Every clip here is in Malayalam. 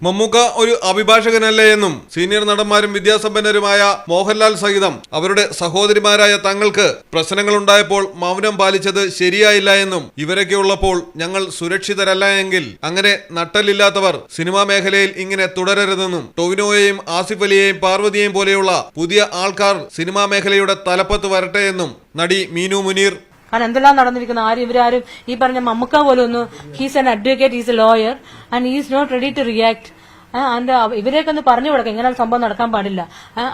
മമ്മൂക്ക ഒരു അഭിഭാഷകനല്ലേ എന്നും സീനിയർ നടന്മാരും വിദ്യാസമ്പന്നരുമായ മോഹൻലാൽ സഹിതം അവരുടെ സഹോദരിമാരായ തങ്ങൾക്ക് പ്രശ്നങ്ങളുണ്ടായപ്പോൾ മൗനം പാലിച്ചത് ശരിയായില്ല എന്നും ഇവരൊക്കെ ഉള്ളപ്പോൾ ഞങ്ങൾ സുരക്ഷിതരല്ല എങ്കിൽ അങ്ങനെ നട്ടലില്ലാത്തവർ സിനിമാ മേഖലയിൽ ഇങ്ങനെ തുടരരുതെന്നും ടൊവിനോയെയും ആസിഫ് അലിയെയും പാർവതിയെയും പോലെയുള്ള പുതിയ ആൾക്കാർ സിനിമാ മേഖലയുടെ തലപ്പത്ത് വരട്ടെ എന്നും നടി മീനു മുനീർ കാരണം എന്തെല്ലാം നടന്നിരിക്കുന്നു? ആരും ഇവരാരും ഈ പറഞ്ഞ മമ്മക്ക പോലും ഒന്ന് he's an advocate he's a lawyer and he's not ready to react അതിന്റെ ഇവരെയൊക്കെ ഒന്ന് പറഞ്ഞു കൊടുക്കാം. ഇങ്ങനെ സംഭവം നടക്കാൻ പാടില്ല.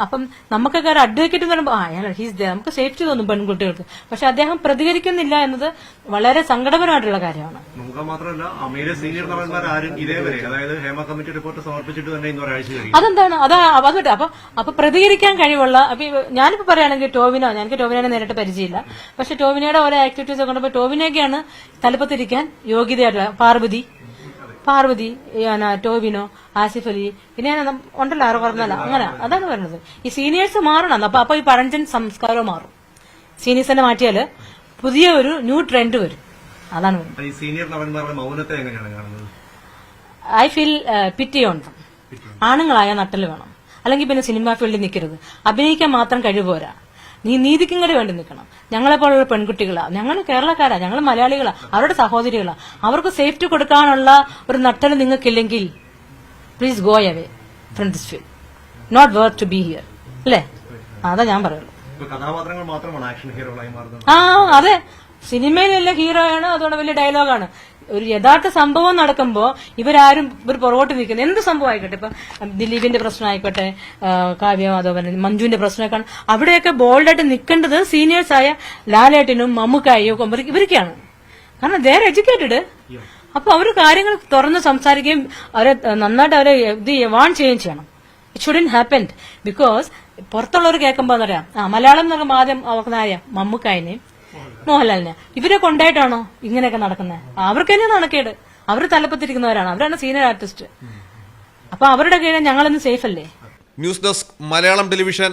അപ്പം നമുക്കൊക്കെ ഒരു അഡ്വക്കേറ്റ് എന്ന് പറയുമ്പോൾ ആ അയാൾ ഹീസ് നമുക്ക് സേഫ്റ്റി തോന്നും പെൺകുട്ടികൾക്ക്. പക്ഷെ അദ്ദേഹം പ്രതികരിക്കുന്നില്ല എന്നത് വളരെ സങ്കടപരമായിട്ടുള്ള കാര്യമാണ്. നമുക്ക് മാത്രമല്ല അമീര സീനിയർ നടന്മാർ ആരും ഇതേവരെ അതായത് ഹേമ കമ്മിറ്റി റിപ്പോർട്ട് സമർപ്പിച്ചിട്ട് തന്നെ ഇന്ന് ഒരാഴ്ച അതെന്താണ്? അതാ അത് അപ്പൊ അപ്പൊ പ്രതികരിക്കാൻ കഴിവുള്ള അപ്പൊ ഞാനിപ്പോ പറയുകയാണെങ്കിൽ ടോവിനോ എനിക്ക് ടോവിനെ നേരിട്ട് പരിചയമില്ല. പക്ഷെ ടോവിനയുടെ ഓരോ ആക്ടിവിറ്റീസ് ഒക്കെ ടോവിനൊക്കെയാണ് തലപ്പത്തിരിക്കാൻ യോഗ്യതയായിട്ടുള്ള പാർവതി. പാർവതി ടോവിനോ ആസിഫ് അലി പിന്നെ ഞാൻ ഉണ്ടല്ലോ ആരോ പറഞ്ഞല്ല അങ്ങനെ അതാണ് പറയുന്നത്. ഈ സീനിയേഴ്സ് മാറണം. അപ്പൊ അപ്പൊ ഈ പഴഞ്ചൻ സംസ്കാരവും മാറും. സീനിയേഴ്സിനെ മാറ്റിയാൽ പുതിയ ഒരു ന്യൂ ട്രെൻഡ് വരും. അതാണ് ഐ ഫീൽ പിറ്റി ഓൺ ആണുങ്ങളായ നട്ടൽ വേണം. അല്ലെങ്കിൽ പിന്നെ സിനിമാ ഫീൽഡിൽ നിൽക്കരുത്. അഭിനയിക്കാൻ മാത്രം കഴിവുപോരാ. നീ നീതിക്കും കൂടി വേണ്ടി നിൽക്കണം. ഞങ്ങളെ പോലുള്ള പെൺകുട്ടികളാ. ഞങ്ങൾ കേരളക്കാരാ. ഞങ്ങൾ മലയാളികളാ. അവരുടെ സഹോദരികളാ. അവർക്ക് സേഫ്റ്റി കൊടുക്കാനുള്ള ഒരു നട്ടൽ നിങ്ങൾക്കില്ലെങ്കിൽ please go away from this field not worth to be here അല്ലേ? അതാ ഞാൻ പറയുള്ളൂ. ആ അതെ. സിനിമയിലല്ല ഹീറോയാണ് അതുകൊണ്ട് വലിയ ഡയലോഗാണ് ഒരു യഥാർത്ഥ സംഭവം നടക്കുമ്പോൾ ഇവരാരും ഇവർ പുറകോട്ട് നിൽക്കുന്നത് എന്ത് സംഭവം ആയിക്കോട്ടെ? ഇപ്പൊ ദിലീപിന്റെ പ്രശ്നം ആയിക്കോട്ടെ ആ, കാവ്യ മാധവൻ മഞ്ജുവിന്റെ പ്രശ്നമൊക്കെ അവിടെയൊക്കെ ബോൾഡായിട്ട് നിൽക്കേണ്ടത് സീനിയേഴ്സായ ആയ ലാലേട്ടനും മമ്മൂക്കായും ഇവർക്കാണ് കാരണം ദേർ എഡ്യൂക്കേറ്റഡ് അപ്പൊ അവർ കാര്യങ്ങൾ തുറന്ന് സംസാരിക്കുകയും അവരെ നന്നായിട്ട് അവരെ ഇത് വാൺ ചെയ്യുകയും ചെയ്യണം. ഇറ്റ് ഷുഡൻ ഹാപ്പൻ ബിക്കോസ് പുറത്തുള്ളവർ കേൾക്കുമ്പോൾ പറയാം? ആ മലയാളം എന്നൊക്കെ ആദ്യം അവർക്ക് അറിയാം മമ്മൂക്കായനെയും മോഹൻലാലിനെ. ഇവരെ കൊണ്ടായിട്ടാണോ ഇങ്ങനെയൊക്കെ നടക്കുന്നത് അവർക്ക് തന്നെ നടക്കേട് അവർ തലപ്പത്തിരിക്കുന്നവരാണ്. അവരാണ് സീനിയർ ആർട്ടിസ്റ്റ്. അപ്പൊ അവരുടെ കീഴിൽ ഞങ്ങളൊന്ന് സേഫ് അല്ലേ? News desk Malayalam television.